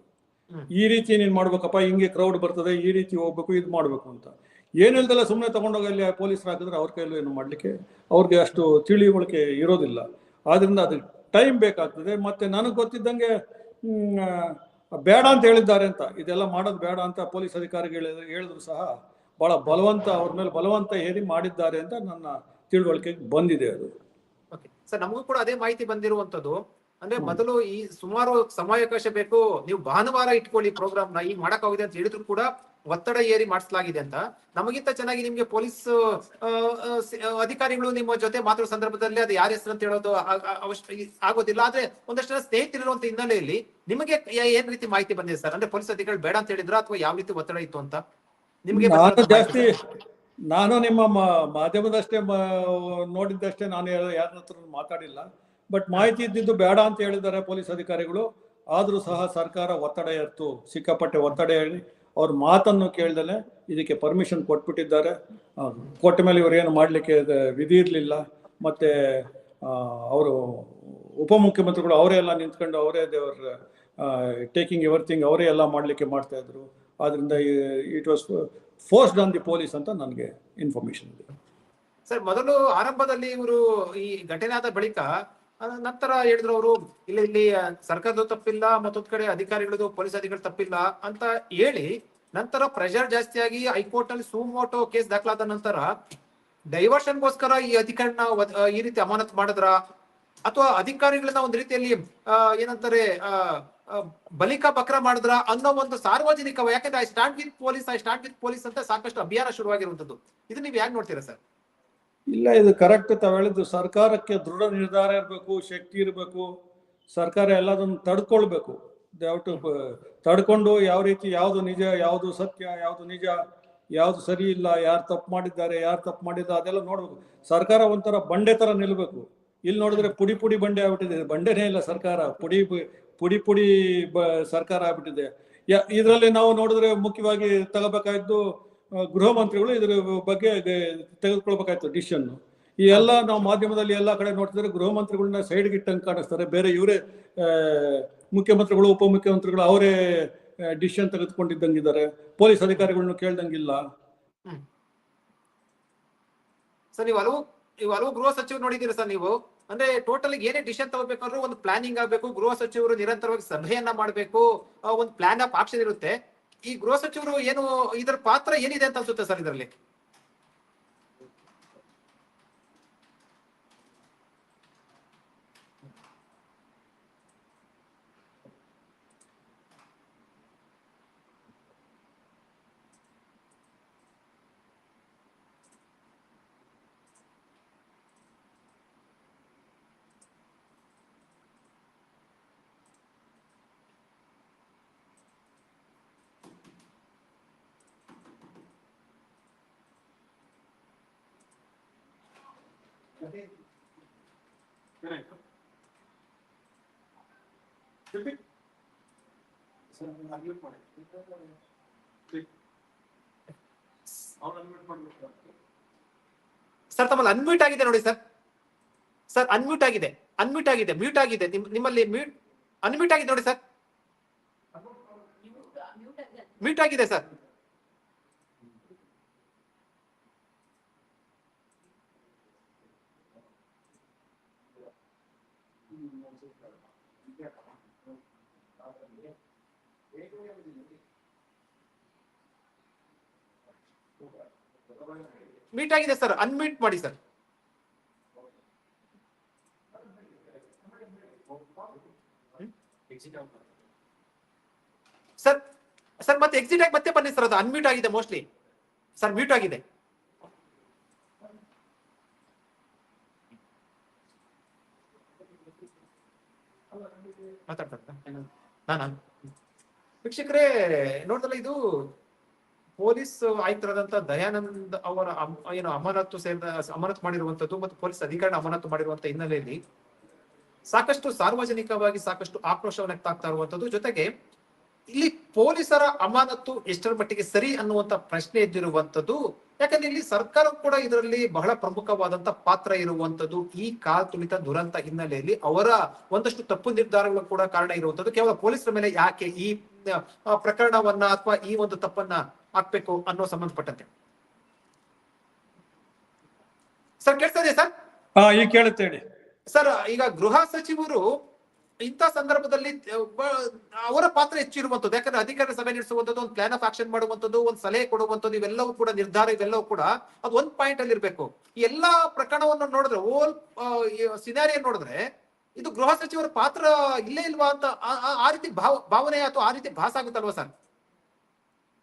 ಈ ರೀತಿ ನೀನ್ ಮಾಡ್ಬೇಕಪ್ಪ ಹಿಂಗೆ ಕ್ರೌಡ್ ಬರ್ತದೆ ಈ ರೀತಿ ಹೋಗ್ಬೇಕು ಇದು ಮಾಡ್ಬೇಕು ಅಂತ. ಏನಿಲ್ದಲ್ಲ ಸುಮ್ಮನೆ ತಗೊಂಡೋಗಿ ಅಲ್ಲಿ ಪೊಲೀಸರು ಹಾಕಿದ್ರೆ ಅವ್ರ ಕೈಲೂ ಏನು ಮಾಡ್ಲಿಕ್ಕೆ ಅವ್ರಿಗೆ ಅಷ್ಟು ತಿಳಿವಳಿಕೆ ಇರೋದಿಲ್ಲ. ಆದ್ರಿಂದ ಅದಕ್ಕೆ ಟೈಮ್ ಬೇಕಾಗ್ತದೆ. ಮತ್ತೆ ನನಗೆ ಗೊತ್ತಿದ್ದಂಗೆ ಬೇಡ ಅಂತ ಹೇಳಿದ್ದಾರೆ ಅಂತ. ಇದೆಲ್ಲ ಮಾಡೋದು ಬೇಡ ಅಂತ ಪೊಲೀಸ್ ಅಧಿಕಾರಿಗಳು ಹೇಳಿದ್ರು ಸಹ ಬಹಳ ಬಲವಂತ ಅವ್ರ ಮೇಲೆ ಬಲವಂತ ಹೇರಿ ಮಾಡಿದ್ದಾರೆ ಅಂತ ನನ್ನ ತಿಳುವಳಿಕೆಗೆ ಬಂದಿದೆ ಅದು. ಓಕೆ ಸರ್ ನಮಗೂ ಕೂಡ ಅದೇ ಮಾಹಿತಿ ಬಂದಿರುವಂತದ್ದು ಅಂದ್ರೆ ಮೊದಲು ಈ ಸುಮಾರು ಸಮಯಾವಕಾಶ ಬೇಕು ನೀವು ಭಾನುವಾರ ಇಟ್ಕೊಳ್ಳಿ ಪ್ರೋಗ್ರಾಮ್ನ ಈಗ ಮಾಡಕ್ಕಾಗಿದೆ ಅಂತ ಹೇಳಿದ್ರು ಕೂಡ ಒತ್ತಡ ಏರಿ ಮಾಡಿಸಲಾಗಿದೆ ಅಂತ. ನಮಗಿಂತ ಚೆನ್ನಾಗಿ ನಿಮ್ಗೆ ಪೊಲೀಸ್ ಅಧಿಕಾರಿಗಳು ನಿಮ್ಮ ಜೊತೆ ಮಾತ್ರ ಸಂದರ್ಭದಲ್ಲಿ ಅದು ಯಾರ ಹೆಸರು ಅಂತ ಹೇಳೋದು ಅವಶ್ಯ ಆಗೋದಿಲ್ಲ. ಆದ್ರೆ ಒಂದಷ್ಟು ಜನ ಸ್ನೇಹಿತರಿರುವಂತ ಹಿನ್ನೆಲೆಯಲ್ಲಿ ನಿಮಗೆ ಏನ್ ರೀತಿ ಮಾಹಿತಿ ಬಂದಿದೆ ಸರ್? ಅಂದ್ರೆ ಪೊಲೀಸ್ ಅಧಿಕಾರಿಗಳು ಬೇಡ ಅಂತ ಹೇಳಿದ್ರ ಅಥವಾ ಯಾವ ರೀತಿ ಒತ್ತಡ ಇತ್ತು ಅಂತ? ನಿಮಗೆ ನಾನು ಜಾಸ್ತಿ ನಾನು ನಿಮ್ಮ ಮಾಧ್ಯಮದಷ್ಟೇ ನೋಡಿದ್ದಷ್ಟೇ ನಾನು ಯಾರ ಹತ್ರ ಮಾತಾಡಿಲ್ಲ. ಬಟ್ ಮಾಹಿತಿ ಇದ್ದಿದ್ದು ಬೇಡ ಅಂತ ಹೇಳಿದ್ದಾರೆ ಪೊಲೀಸ್ ಅಧಿಕಾರಿಗಳು. ಆದರೂ ಸಹ ಸರ್ಕಾರ ಒತ್ತಡ ಇರ್ತು ಸಿಕ್ಕಾಪಟ್ಟೆ ಒತ್ತಡ ಹೇಳಿ ಅವ್ರ ಮಾತನ್ನು ಕೇಳ್ದಲೆ ಇದಕ್ಕೆ ಪರ್ಮಿಷನ್ ಕೊಟ್ಬಿಟ್ಟಿದ್ದಾರೆ. ಕೊಟ್ಟ ಮೇಲೆ ಇವರು ಏನು ಮಾಡಲಿಕ್ಕೆ ವಿಧಿ ಇರಲಿಲ್ಲ. ಮತ್ತೆ ಅವರು ಉಪಮುಖ್ಯಮಂತ್ರಿಗಳು ಅವರೇ ಎಲ್ಲ ನಿಂತ್ಕೊಂಡು ಅವರೇ ದೇವರ ಟೇಕಿಂಗ್ ಎವ್ರಿಥಿಂಗ್ ಅವರೇ ಎಲ್ಲ ಮಾಡಲಿಕ್ಕೆ ಮಾಡ್ತಾ ಇದ್ರು. ಆದ್ರಿಂದ it was forced on the police ಅಂತ ನನಗೆ ಇನ್ಫಾರ್ಮೇಶನ್ ಇದೆ. ಸರ್, ಮೊದಲು ಆರಂಭದಲ್ಲಿ ಇವರು ಈ ಘಟನೆ ಆದ ಬಳಿಕ ನಂತರ ಹೇಳಿದ್ರು ಅವರು, ಇಲ್ಲಿ ಇಲ್ಲಿ ಸರ್ಕಾರದ ತಪ್ಪಿಲ್ಲ, ಮತ್ತೊಂದ್ ಕಡೆ ಅಧಿಕಾರಿಗಳದು ಪೊಲೀಸ್ ಅಧಿಕಾರಿ ತಪ್ಪಿಲ್ಲ ಅಂತ ಹೇಳಿ, ನಂತರ ಪ್ರೆಷರ್ ಜಾಸ್ತಿಯಾಗಿ ಹೈಕೋರ್ಟ್ ಅಲ್ಲಿ ಸುಮೋಟೋ ಕೇಸ್ ದಾಖಲಾದ ನಂತರ, ಡೈವರ್ಷನ್ಗೋಸ್ಕರ ಈ ಅಧಿಕಾರಿನ ಈ ರೀತಿ ಅಮಾನತ್ ಮಾಡಿದ್ರ? ಅಥವಾ ಅಧಿಕಾರಿಗಳನ್ನ ಒಂದ್ ರೀತಿಯಲ್ಲಿ ಏನಂತಾರೆ ಬಲಿಕ ಬಕ್ರ ಮಾಡಿದ್ರ ಅನ್ನೋ ಒಂದು ಸಾರ್ವಜನಿಕ, ಯಾಕಂದ್ರೆ I stand with police I stand with police ಅಂತ ಸಾಕಷ್ಟು ಅಭಿಯಾನ ಶುರುವಾಗಿರುವಂತದ್ದು ಇದು ನೀವು ಯಾಕೆ ನೋಡ್ತೀರಾ ಸರ್? ಇಲ್ಲ, ಇದು ಕರೆಕ್ಟ್ ತಾವು ಹೇಳಿದ್ದು. ಸರ್ಕಾರಕ್ಕೆ ದೃಢ ನಿರ್ಧಾರ ಇರಬೇಕು, ಶಕ್ತಿ ಇರಬೇಕು. ಸರ್ಕಾರ ಎಲ್ಲದನ್ನು ತಡ್ಕೊಳ್ಬೇಕು. ಬ- ತಡ್ಕೊಂಡು ಯಾವ ರೀತಿ ಯಾವುದು ನಿಜ, ಯಾವುದು ಸತ್ಯ, ಯಾವುದು ನಿಜ, ಯಾವುದು ಸರಿ ಇಲ್ಲ, ಯಾರು ತಪ್ಪು ಮಾಡಿದ್ದಾರೆ, ಯಾರು ತಪ್ಪು ಮಾಡಿದ್ದಾರೆ ಅದೆಲ್ಲ ನೋಡ್ಬೇಕು. ಸರ್ಕಾರ ಒಂಥರ ಬಂಡೆ ತರ ನಿಲ್ಬೇಕು. ಇಲ್ಲಿ ನೋಡಿದ್ರೆ ಪುಡಿ ಪುಡಿ ಬಂಡೆ ಆಗ್ಬಿಟ್ಟಿದೆ. ಬಂಡೆನೇ ಇಲ್ಲ ಸರ್ಕಾರ. ಪುಡಿ ಪುಡಿ ಪುಡಿ ಸರ್ಕಾರ ಆಗ್ಬಿಟ್ಟಿದೆ. ಇದರಲ್ಲಿ ನಾವು ನೋಡಿದ್ರೆ ಮುಖ್ಯವಾಗಿ ತಗೋಬೇಕಾಯ್ತು ಗೃಹ ಮಂತ್ರಿಗಳು ಇದರ ಬಗ್ಗೆ ತೆಗೆದುಕೊಳ್ಬೇಕಾಯ್ತು ಡಿಸಿಷನ್ ಈ ಎಲ್ಲ ನಾವು ಮಾಧ್ಯಮದಲ್ಲಿ ಎಲ್ಲ ಕಡೆ ನೋಡ್ತಿದ್ರೆ ಗೃಹ ಮಂತ್ರಿಗಳನ್ನ ಸೈಡ್ಗೆ ಇಟ್ಟಂಗೆ ಕಾಣಿಸ್ತಾರೆ. ಬೇರೆ ಇವರೇ ಮುಖ್ಯಮಂತ್ರಿಗಳು ಉಪಮುಖ್ಯಮಂತ್ರಿಗಳು ಅವರೇ ಡಿಸಿಷನ್ ತೆಗೆದುಕೊಂಡಿದ್ದಂಗಿದ್ದಾರೆ. ಪೊಲೀಸ್ ಅಧಿಕಾರಿಗಳನ್ನು ಕೇಳ್ದಂಗಿಲ್ಲ. ಸರ್ ನೀವು ಹಲವು ನೀವು ಹಲವು ಗೃಹ ಸಚಿವರು ನೋಡಿದ್ದೀರಿ ಸರ್ ನೀವು? ಅಂದ್ರೆ ಟೋಟಲ್ ಏನೇ ಡಿಸಿಷನ್ ತಗೋಬೇಕಂದ್ರೂ ಒಂದು ಪ್ಲಾನಿಂಗ್ ಆಗ್ಬೇಕು ಗೃಹ ಸಚಿವರು ನಿರಂತರವಾಗಿ ಸಭೆಯನ್ನ ಮಾಡಬೇಕು ಒಂದು ಪ್ಲಾನ್ ಆಫ್ ಆಕ್ಷನ್ ಇರುತ್ತೆ. ಈ ಗೃಹ ಸಚಿವರು ಏನು ಇದರ ಪಾತ್ರ ಏನಿದೆ ಅಂತ ಅನ್ಸುತ್ತೆ ಸರ್ ಇದರಲ್ಲಿ? ಸರ್ ತಮ್ಮಲ್ಲಿ ಅನ್ಮ್ಯೂಟ್ ಆಗಿದೆ ನೋಡಿ ಸರ್ ಸರ್ ಅನ್ಮ್ಯೂಟ್ ಆಗಿದೆ. ಅನ್ಮ್ಯೂಟ್ ಆಗಿದೆ. ಮ್ಯೂಟ್ ಆಗಿದೆ. ನಿಮ್, ನಿಮ್ಮಲ್ಲಿ ಮ್ಯೂಟ್ ಅನ್ಮ್ಯೂಟ್ ಆಗಿದೆ ನೋಡಿ ಸರ್ ಮ್ಯೂಟ್ ಆಗಿದೆ ಸರ್ ಮೀಟ್ ಆಗಿದೆ ಸರ್ ಅನ್ಮ್ಯೂಟ್ ಮಾಡಿ ಸರ್ ಸರ್ ಸರ್ ಮತ್ತೆ ಎಕ್ಸಿಟ್ ಆಗಿ ಮತ್ತೆ ಬನ್ನಿ ಸರ್ ಅದು ಅನ್ಮ್ಯೂಟ್ ಆಗಿದೆ ಮೋಸ್ಟ್ಲಿ ಸರ್ ಮ್ಯೂಟ್ ಆಗಿದೆ. ಮಾತಾಡ್ತಾ ನಾನಾ? ವೀಕ್ಷಕರೇ ನೋಡ್ತಲ್ಲ ಇದು ಪೊಲೀಸ್ ಆಯುಕ್ತರಾದಂತ ದಯಾನಂದ್ ಅವರ ಏನು ಅಮಾನತು ಸೇರಿದ ಅಮಾನತು ಮಾಡಿರುವಂತದ್ದು ಮತ್ತು ಪೊಲೀಸ್ ಅಧಿಕಾರಿ ಅಮಾನತು ಮಾಡಿರುವಂತ ಹಿನ್ನೆಲೆಯಲ್ಲಿ ಸಾಕಷ್ಟು ಸಾರ್ವಜನಿಕವಾಗಿ ಸಾಕಷ್ಟು ಆಕ್ರೋಶ ವ್ಯಕ್ತ ಆಗ್ತಾ ಇರುವಂತದ್ದು. ಜೊತೆಗೆ ಇಲ್ಲಿ ಪೊಲೀಸರ ಅಮಾನತ್ತು ಎಷ್ಟರ ಮಟ್ಟಿಗೆ ಸರಿ ಅನ್ನುವಂತ ಪ್ರಶ್ನೆ ಎದ್ದಿರುವಂತದ್ದು. ಯಾಕಂದ್ರೆ ಇಲ್ಲಿ ಸರ್ಕಾರ ಕೂಡ ಇದರಲ್ಲಿ ಬಹಳ ಪ್ರಮುಖವಾದಂತ ಪಾತ್ರ ಇರುವಂತದ್ದು ಈ ಕಾಲ್ತುಳಿತ ದುರಂತ ಹಿನ್ನೆಲೆಯಲ್ಲಿ ಅವರ ಒಂದಷ್ಟು ತಪ್ಪು ನಿರ್ಧಾರಗಳು ಕೂಡ ಕಾರಣ ಇರುವಂತದ್ದು. ಕೇವಲ ಪೊಲೀಸರ ಮೇಲೆ ಯಾಕೆ ಈ ಪ್ರಕರಣವನ್ನ ಅಥವಾ ಈ ಒಂದು ತಪ್ಪನ್ನ ಹಾಕ್ಬೇಕು ಅನ್ನೋ ಸಂಬಂಧಪಟ್ಟಂತೆ. ಸರ್ ಕೇಳ್ತಾ ಇದೆ ಸರ್ ಈಗ ಕೇಳುತ್ತೆ ಹೇಳಿ. ಸರ್ ಈಗ ಗೃಹ ಸಚಿವರು ಇಂಥ ಸಂದರ್ಭದಲ್ಲಿ ಅವರ ಪಾತ್ರ ಹೆಚ್ಚಿರುವಂತದ್ದು ಯಾಕಂದ್ರೆ ಅಧಿಕಾರ ಸಭೆ ನಡೆಸುವಂತದ್ದು ಒಂದು ಪ್ಲಾನ್ ಆಫ್ ಆಕ್ಷನ್ ಮಾಡುವಂತದ್ದು ಒಂದು ಸಲಹೆ ಕೊಡುವಂತದ್ದು ಇವೆಲ್ಲವೂ ಕೂಡ ನಿರ್ಧಾರ ಇವೆಲ್ಲವೂ ಕೂಡ ಅದು ಒಂದ್ ಪಾಯಿಂಟ್ ಅಲ್ಲಿ ಇರಬೇಕು ಎಲ್ಲಾ ಪ್ರಕರಣವನ್ನು ನೋಡಿದ್ರೆ ಓಲ್ ಸಿನಾರಿಯ ನೋಡಿದ್ರೆ ಇದು ಗೃಹ ಸಚಿವರ ಪಾತ್ರ ಇಲ್ಲೇ ಇಲ್ವಾ ಅಂತ ಆ- ರೀತಿ ಭಾವ ಭಾವನೆ ಅಥವಾ ಆ ರೀತಿ ಭಾಸ ಆಗುತ್ತಲ್ವಾ ಸರ್?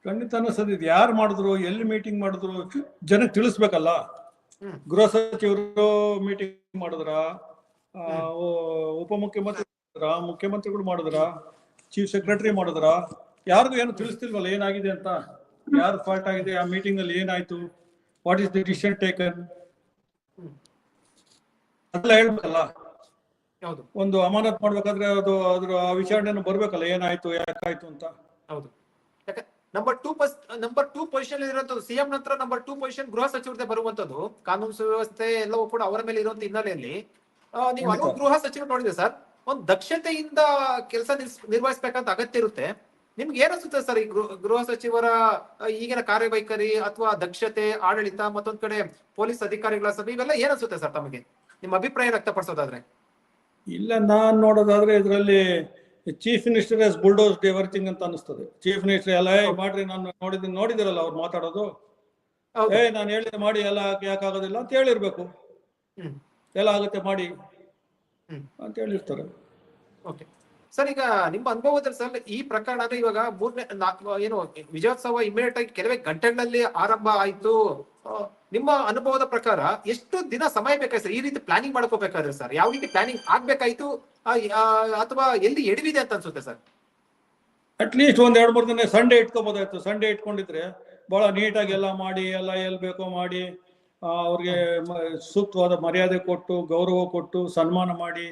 ಖಂಡಿತ ಸರ್ ಇದು ಯಾರು ಮಾಡಿದ್ರು ಎಲ್ಲಿ ಮೀಟಿಂಗ್ ಮಾಡಿದ್ರು ಜನಕ್ಕೆ ತಿಳಿಸ್ಬೇಕಲ್ಲ. ಗೃಹ ಸಚಿವರು ಮೀಟಿಂಗ್ ಮಾಡಿದ್ರ? ಉಪಮುಖ್ಯಮಂತ್ರಿ ಮುಖ್ಯಮಂತ್ರಿಗಳು ಮಾಡಿದ್ರ? ಚೀಫ್ ಸೆಕ್ರೆಟರಿ ಮಾಡಿದ್ರ? ಯಾರಿಗೂ ಏನು ತಿಳಿಸ್ತಿಲ್ವಲ್ಲ ಏನಾಗಿದೆ ಅಂತ? ಯಾರು ಫಾಲ್ಟ್ ಆಗಿದೆ? ಆ ಮೀಟಿಂಗ್ ಅಲ್ಲಿ ಏನಾಯ್ತು? What is the decision taken. ಅದೆಲ್ಲ ಹೇಳ್ಬೇಕಲ್ಲ. ಹೌದು. ಒಂದು ಅಮಾನತ್ ಮಾಡ್ಬೇಕಾದ್ರೆ ಅದು ಅದ್ರ ವಿಚಾರಣೆ ಬರ್ಬೇಕಲ್ಲ ಏನಾಯ್ತು ಯಾಕಾಯ್ತು ಅಂತ. ಹೌದು. ಯಾಕೆ ನಂಬರ್ ಟೂ ಪಸ್ ನಂಬರ್ ಟೂ ಪೊಸಿಷನ್ ಇರುವಂತದ್ದು ಸಿಎಂ ನಂತರ ನಂಬರ್ ಟೂ ಪೊಸಿಷನ್ ಗೃಹ ಸಚಿವರದೇ ಬರುವಂತದ್ದು ಕಾನೂನು ಸುವ್ಯವಸ್ಥೆ ಎಲ್ಲವೂ ಕೂಡ ಅವರ ಮೇಲೆ ಇರುವಂತ ಹಿನ್ನೆಲೆಯಲ್ಲಿ. ನೀವು ಹಲವು. ಗೃಹ ಸಚಿವರು ನೋಡಿದ್ರೆ ಸರ್? ಒಂದು ದಕ್ಷತೆಯಿಂದ ಕೆಲಸ ನಿರ್ವಹಿಸಬೇಕಂತ ಅಗತ್ಯ ಇರುತ್ತೆ. ನಿಮ್ಗೆ ಏನಿಸುತ್ತೆ ಸರ್ ಈ ಗೃಹ ಸಚಿವರ ಈಗಿನ ಕಾರ್ಯವೈಖರಿ ಅಥವಾ ದಕ್ಷತೆ ಆಡಳಿತ ಮತ್ತೊಂದ್ ಕಡೆ ಪೊಲೀಸ್ ಅಧಿಕಾರಿಗಳ ಸಭೆ ಇವೆಲ್ಲ ಏನಿಸುತ್ತೆ ಸರ್ ತಮಗೆ? ನಿಮ್ಮ ಅಭಿಪ್ರಾಯ ವ್ಯಕ್ತಪಡಿಸೋದಾದ್ರೆ. ಇಲ್ಲ ನಾನು ನೋಡೋದಾದ್ರೆ ಇದರಲ್ಲಿ chief minister is bulldoze everything ಅಂತ ಅನಿಸ್ತದೆ ಚೀಫ್ ಮಿನಿಸ್ಟರ್ ಎಲ್ಲ ಏ ಮಾಡ್ರಿ ನಾನು ನೋಡಿದ್ದೀನಿ ನೋಡಿದಿರಲ್ಲ ಅವ್ರು ಮಾತಾಡೋದು. ಏ ನಾನು ಹೇಳಿದ ಮಾಡಿ ಎಲ್ಲ ಯಾಕೆ ಆಗೋದಿಲ್ಲ? ಅಂತ ಹೇಳಿರ್ಬೇಕು. ಎಲ್ಲ ಆಗುತ್ತೆ ಮಾಡಿ. ಅಂತ ಹೇಳಿರ್ತಾರೆ. ಓಕೆ. ಸರ್, ಈಗ ನಿಮ್ಮ ಅನುಭವದಲ್ಲಿ ಸರ್, ಈ ಪ್ರಕರಣ ಅಂದ್ರೆ ಇವಾಗ ಮೂರನೇ ಏನು, ವಿಜಯೋತ್ಸವ ಇಮಿಡಿಯೇಟ್ ಆಗಿ ಕೆಲವೇ ಗಂಟೆಗಳಲ್ಲಿ ಆರಂಭ ಆಯ್ತು. ನಿಮ್ಮ ಅನುಭವದ ಪ್ರಕಾರ ಎಷ್ಟು ದಿನ ಸಮಯ ಬೇಕಾಯ್ತು ಸರ್? ಈ ರೀತಿ ಪ್ಲಾನಿಂಗ್ ಮಾಡ್ಕೋಬೇಕಾದ್ರೆ ಸರ್? ಯಾವ ರೀತಿ ಪ್ಲಾನಿಂಗ್ ಆಗ್ಬೇಕಾಯ್ತು? ಅಥವಾ ಎಲ್ಲಿ ಎಡವಿದೆ ಅಂತ ಅನ್ಸುತ್ತೆ ಸರ್? ಅಟ್ಲೀಸ್ಟ್ ಒಂದ್ ಎರಡು, ಮೂರು ದಿನ ಸಂಡೇ ಇಟ್ಕೋಬೋದಾಯ್ತು. ಸಂಡೇ ಇಟ್ಕೊಂಡಿದ್ರೆ ಬಹಳ ನೀಟಾಗಿ ಎಲ್ಲ ಮಾಡಿ, ಎಲ್ಲ ಎಲ್ ಬೇಕೋ ಮಾಡಿ ಅವ್ರಿಗೆ ಸೂಕ್ತವಾದ ಮರ್ಯಾದೆ ಕೊಟ್ಟು, ಗೌರವ ಕೊಟ್ಟು, ಸನ್ಮಾನ ಮಾಡಿ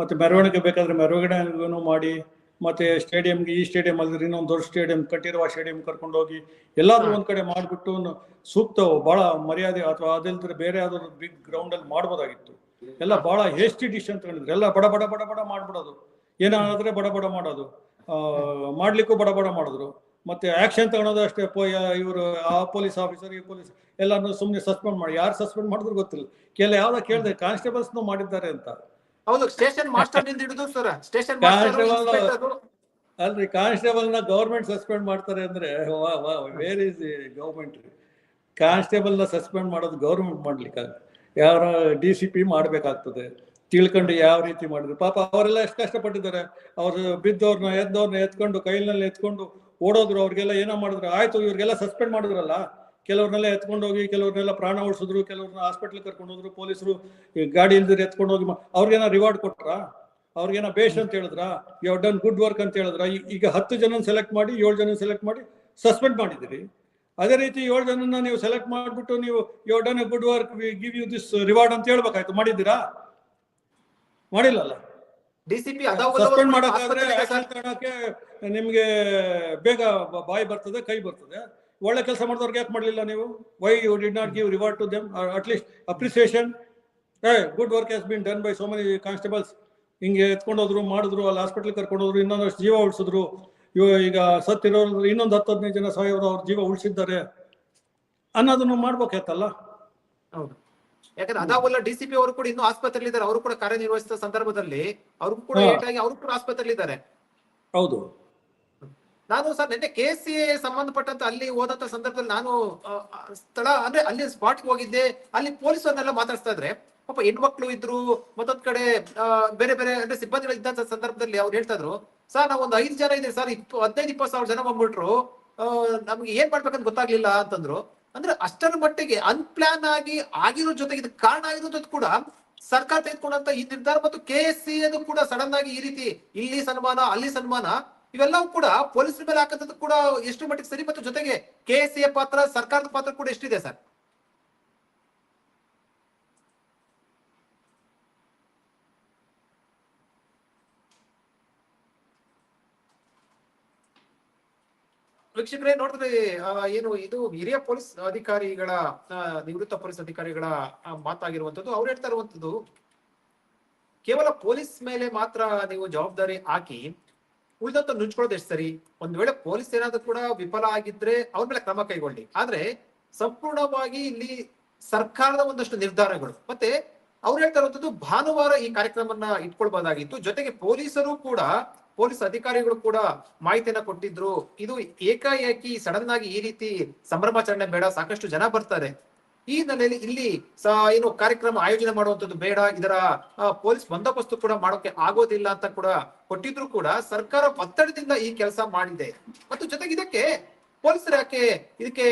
ಮತ್ತೆ ಮೆರವಣಿಗೆ ಬೇಕಾದ್ರೆ ಮೆರವಣಿಗೆನೂ ಮಾಡಿ ಮತ್ತೆ ಸ್ಟೇಡಿಯಂಗೆ ಈ ಸ್ಟೇಡಿಯಂ ಅಲ್ಲಿ ಇನ್ನೊಂದು ದೊಡ್ಡ ಸ್ಟೇಡಿಯಂ ಕಟ್ಟಿರುವ ಸ್ಟೇಡಿಯಂ ಕರ್ಕೊಂಡೋಗಿ ಎಲ್ಲಾದ್ರೂ ಒಂದು ಕಡೆ ಮಾಡಿಬಿಟ್ಟು ಸೂಕ್ತ ಬಹಳ ಮರ್ಯಾದೆ ಅಥವಾ ಅದಿಲ್ದ್ರೆ ಬೇರೆ ಯಾವ್ದಾದ್ರು ಬಿಗ್ ಗ್ರೌಂಡ್ ಅಲ್ಲಿ ಮಾಡ್ಬೋದಾಗಿತ್ತು. ಎಲ್ಲ ಬಹಳ ಹೇಸ್ಟಿ ಅಂತ ಹೇಳಿದ್ರು ಎಲ್ಲ ಬಡ ಬಡ ಬಡ ಬಡ ಮಾಡ್ಬಿಡೋದು. ಏನಾದ್ರೆ ಬಡ ಬಡ ಮಾಡೋದು. ಆ, ಮಾಡ್ಲಿಕ್ಕೂ ಬಡ ಬಡ ಮಾಡಿದ್ರು. ಮತ್ತೆ ಆಕ್ಷನ್ ತಗೊಳೋದು ಅಷ್ಟೇ ಇವರು ಆ ಪೊಲೀಸ್ ಆಫೀಸರ್ ಈ ಪೊಲೀಸ್ ಎಲ್ಲಾನು ಸುಮ್ಮನೆ ಸಸ್ಪೆಂಡ್ ಮಾಡಿ. ಯಾರು ಸಸ್ಪೆಂಡ್ ಮಾಡಿದ್ರು ಗೊತ್ತಿಲ್ಲ. ಕೆಲ ಯಾವ್ದೋ ಕೇಳಿದೆ ಕಾನ್ಸ್ಟೇಬಲ್ಸ್ ಮಾಡಿದ್ದಾರೆ ಅಂತ. ಹೌದು ಸ್ಟೇಷನ್ ಮಾಸ್ಟರ್ನಿಂದ ಹಿಡಿದು ಸರ್ ಸ್ಟೇಷನ್ ಅಲ್ರಿ ಕಾನ್ಸ್ಟೇಬಲ್ನ ಗೌರ್ಮೆಂಟ್ ಸಸ್ಪೆಂಡ್ ಮಾಡ್ತಾರೆ ಅಂದ್ರೆ ವಾ ವಾ ವೇರ್ ಇಸ್ ಗೌರ್ಮೆಂಟ್ ಕಾನ್ಸ್ಟೇಬಲ್ನ ಸಸ್ಪೆಂಡ್ ಮಾಡೋದು ಗೌರ್ಮೆಂಟ್ ಮಾಡ್ಲಿಕ್ಕೆ ಯಾರ ಡಿ ಸಿ ಪಿ ಮಾಡ್ಬೇಕಾಗ್ತದೆ ತಿಳ್ಕೊಂಡು ಯಾವ ರೀತಿ ಮಾಡಿದ್ರು. ಪಾಪ ಅವರೆಲ್ಲ ಎಷ್ಟು ಕಷ್ಟಪಟ್ಟಿದ್ದಾರೆ ಅವ್ರು ಬಿದ್ದವ್ರನ್ನ ಎದ್ದವ್ರನ್ನ ಎತ್ಕೊಂಡು ಕೈನಲ್ಲಿ ಎತ್ಕೊಂಡು ಓಡೋದ್ರು ಅವ್ರಿಗೆಲ್ಲ ಏನೋ ಮಾಡಿದ್ರು ಆಯ್ತು ಇವ್ರಿಗೆಲ್ಲ ಸಸ್ಪೆಂಡ್ ಮಾಡಿದ್ರಲ್ಲ. ಕೆಲವ್ರನ್ನೆಲ್ಲ ಎತ್ಕೊಂಡು ಹೋಗಿ ಕೆಲವ್ರನ್ನೆಲ್ಲ ಪ್ರಾಣ ಉಳಿಸಿದ್ರು ಕೆಲವ್ರನ್ನ ಹಾಸ್ಪಿಟ್ಲ್ ಕರ್ಕೊಂಡು ಹೋದ್ರು ಪೊಲೀಸರು ಗಾಡಿ ಇಲ್ದಿರ ಎತ್ಕೊಂಡು ಹೋಗಿ ಅವ್ರಿಗೇನ ರಿವಾರ್ಡ್ ಕೊಟ್ರ? ಅವ್ರಿಗೇನ ಬೇಷ್ ಅಂತ ಹೇಳಿದ್ರ? ಯು ಡನ್ ಗುಡ್ ವರ್ಕ್ ಅಂತ ಹೇಳಿದ್ರ? ಈಗ ಹತ್ತು ಜನ ಸೆಲೆಕ್ಟ್ ಮಾಡಿ ಏಳು ಜನ ಸೆಲೆಕ್ಟ್ ಮಾಡಿ ಸಸ್ಪೆಂಡ್ ಮಾಡಿದಿರಿ ಅದೇ ರೀತಿ ಏಳು ಜನನ್ನ ನೀವು ಸೆಲೆಕ್ಟ್ ಮಾಡ್ಬಿಟ್ಟು ನೀವು you done a good work we give you this reward ಅಂತ ಹೇಳ್ಬೇಕಾಯ್ತು. ಮಾಡಿದ್ದೀರಾ? ಮಾಡಿಲ್ಲಲ್ಲ? ಡಿಸಿಪಿ ಸಸ್ಪೆಂಡ್ ಮಾಡೋಕ್ಕಾದ್ರೆ ನಿಮ್ಗೆ ಬೇಗ ಬಾಯಿ ಬರ್ತದೆ ಕೈ ಬರ್ತದೆ. ಒಳ್ಳೆ ಕೆಲಸ ಮಾಡಿದವ್ರಿಗೆ ಯಾಕೆ ಮಾಡಲಿಲ್ಲ ನೀವು? Why you did not give reward to them at least appreciation a good work has been done by so many constables ಹಿಂಗೆ ಎತ್ಕೊಂಡೋದ್ರು ಮಾಡಿದ್ರು ಅಲ್ಲಿ ಹಾಸ್ಪಿಟಲ್ ಕರ್ಕೊಂಡು ಹೋದ್ರು ಇನ್ನೊಂದಷ್ಟು ಜೀವ ಉಳಿಸಿದ್ರು. ಇವ ಈಗ ಸತ್ತಿರೋರು ಇನ್ನೊಂದು ಹತ್ತು ಹದಿನೈದು ಜನ ಸಾಯೋರು ಅವ್ರ ಜೀವ ಉಳಿಸಿದ್ದಾರೆ. ಅನ್ನೋದನ್ನು ಮಾಡ್ಬೇಕಾಯ್ತಲ್ಲ ಹೌದು. ಯಾಕಂದ್ರೆ ಅದಾವಲ್ಲ ಡಿಸಿಪಿ ಅವರು ಕೂಡ ಇನ್ನು ಆಸ್ಪತ್ರೆಯಲ್ಲಿ ಇದ್ದಾರೆ. ಅವರು ಕೂಡ ಕಾರ್ಯನಿರ್ವಹಿಸಿದ ಸಂದರ್ಭದಲ್ಲಿ ಅವ್ರಿಗೂ ಕೂಡ. ಏಟಾಗಿ ಅವರು ಕೂಡ ಆಸ್ಪತ್ರೆಯಲ್ಲಿ ಇದ್ದಾರೆ. ಹೌದು. ನಾನು ಸರ್ ನಿನ್ನೆ ಕೆ ಸಿ ಸಂಬಂಧಪಟ್ಟಂತ ಅಲ್ಲಿ ಹೋದಂತ ಸಂದರ್ಭದಲ್ಲಿ ನಾನು ಸ್ಥಳ ಅಂದ್ರೆ ಅಲ್ಲಿ ಸ್ಪಾಟ್ಗೆ ಹೋಗಿದ್ದೆ. ಅಲ್ಲಿ ಪೊಲೀಸರನ್ನೆಲ್ಲ ಮಾತಾಡ್ತಾ ಇದ್ರೆ, ಪಾಪ ಹೆಣ್ಮಕ್ಳು ಇದ್ರು, ಮತ್ತೊಂದ್ ಕಡೆ ಬೇರೆ ಬೇರೆ ಅಂದ್ರೆ ಸಿಬ್ಬಂದಿಗಳು ಇದ್ದಂತ ಸಂದರ್ಭದಲ್ಲಿ ಅವ್ರು ಹೇಳ್ತಾ ಇದ್ರು, ಸರ್, ನಾವು ಒಂದು ಐದು ಜನ ಇದ್ದೀವಿ ಸರ್ ಇಪ್ಪ ಹದಿನೈದು, ಇಪ್ಪತ್ತು ಸಾವಿರ ಜನ ಬಂದ್ಬಿಟ್ರು. ನಮ್ಗೆ ಏನ್ ಮಾಡ್ಬೇಕಂತ ಗೊತ್ತಾಗ್ಲಿಲ್ಲ ಅಂತಂದ್ರು. ಅಂದ್ರೆ ಅಷ್ಟರ ಮಟ್ಟಿಗೆ ಅನ್ಪ್ಲಾನ್ ಆಗಿ ಆಗಿರೋ ಜೊತೆಗೆ ಇದಕ್ಕೆ ಕಾರಣ ಆಗಿರೋದ್ ಕೂಡ ಸರ್ಕಾರ ತೆಗೆದುಕೊಂಡಂತ ಈ ನಿರ್ಧಾರ ಮತ್ತು ಕೆ ಎಸ್ ಸಿ ಕೂಡ ಸಡನ್ ಆಗಿ ಈ ರೀತಿ ಇಲ್ಲಿ ಸನ್ಮಾನ, ಅಲ್ಲಿ ಸನ್ಮಾನ ಇವೆಲ್ಲವೂ ಕೂಡ ಪೊಲೀಸರ ಮೇಲೆ ಹಾಕಂತದ್ದು ಕೂಡ ಎಷ್ಟು ಮಟ್ಟಿಗೆ ಸರಿ, ಮತ್ತು ಜೊತೆಗೆ ಕೆ ಎಸ್ ಸಿ ಪಾತ್ರ, ಸರ್ಕಾರದ ಪಾತ್ರ ಕೂಡ ಎಷ್ಟಿದೆ ಸರ್? ವೀಕ್ಷಕರೇ, ನೋಡಿದ್ರೆ ಏನು ಇದು ಹಿರಿಯ ಪೊಲೀಸ್ ಅಧಿಕಾರಿಗಳ ನಿವೃತ್ತ ಪೊಲೀಸ್ ಅಧಿಕಾರಿಗಳ ಮಾತಾಗಿರುವಂತದ್ದು ಅವ್ರು ಹೇಳ್ತಾ ಇರುವಂತದ್ದು ಕೇವಲ ಪೊಲೀಸ್ ಮೇಲೆ ಮಾತ್ರ ನೀವು ಜವಾಬ್ದಾರಿ ಹಾಕಿ ಉಳಿದಂತ ನುಂಚ್ಕೊಳ್ಳೋದು ಎಷ್ಟು ಸರಿ? ಒಂದ್ ವೇಳೆ ಪೊಲೀಸ್ ಏನಾದ್ರೂ ಕೂಡ ವಿಫಲ ಆಗಿದ್ರೆ ಅವ್ರ ಮೇಲೆ ಕ್ರಮ ಕೈಗೊಳ್ಳಿ. ಆದ್ರೆ ಸಂಪೂರ್ಣವಾಗಿ ಇಲ್ಲಿ ಸರ್ಕಾರದ ಒಂದಷ್ಟು ನಿರ್ಧಾರಗಳು. ಮತ್ತೆ ಅವ್ರು ಹೇಳ್ತಾ ಇರುವಂತದ್ದು ಭಾನುವಾರ ಈ ಕಾರ್ಯಕ್ರಮವನ್ನ ಇಟ್ಕೊಳ್ಬಹುದಾಗಿತ್ತು ಜೊತೆಗೆ ಪೊಲೀಸರು ಕೂಡ, ಪೊಲೀಸ್ ಅಧಿಕಾರಿಗಳು ಕೂಡ ಮಾಹಿತಿಯನ್ನ ಕೊಟ್ಟಿದ್ರು. ಇದು ಏಕಾಏಕಿ ಸಡನ್ ಆಗಿ ಈ ರೀತಿ ಸಂಭ್ರಮಾಚರಣೆ ಬೇಡ, ಸಾಕಷ್ಟು ಜನ ಬರ್ತಾರೆ. ಈ ಹಿನ್ನೆಲೆಯಲ್ಲಿ ಇಲ್ಲಿ ಏನು ಕಾರ್ಯಕ್ರಮ ಆಯೋಜನೆ ಮಾಡುವಂತದ್ದು ಬೇಡ, ಇದರ ಪೊಲೀಸ್ ಬಂದೋಬಸ್ತು ಕೂಡ ಮಾಡೋಕೆ ಆಗೋದಿಲ್ಲ ಅಂತ ಕೂಡ ಕೊಟ್ಟಿದ್ರು ಕೂಡ ಸರ್ಕಾರ ಒತ್ತಡದಿಂದ ಈ ಕೆಲಸ ಮಾಡಿದೆ. ಮತ್ತು ಜೊತೆಗೆ ಇದಕ್ಕೆ ಪೊಲೀಸರು ಯಾಕೆ ಇದಕ್ಕೆ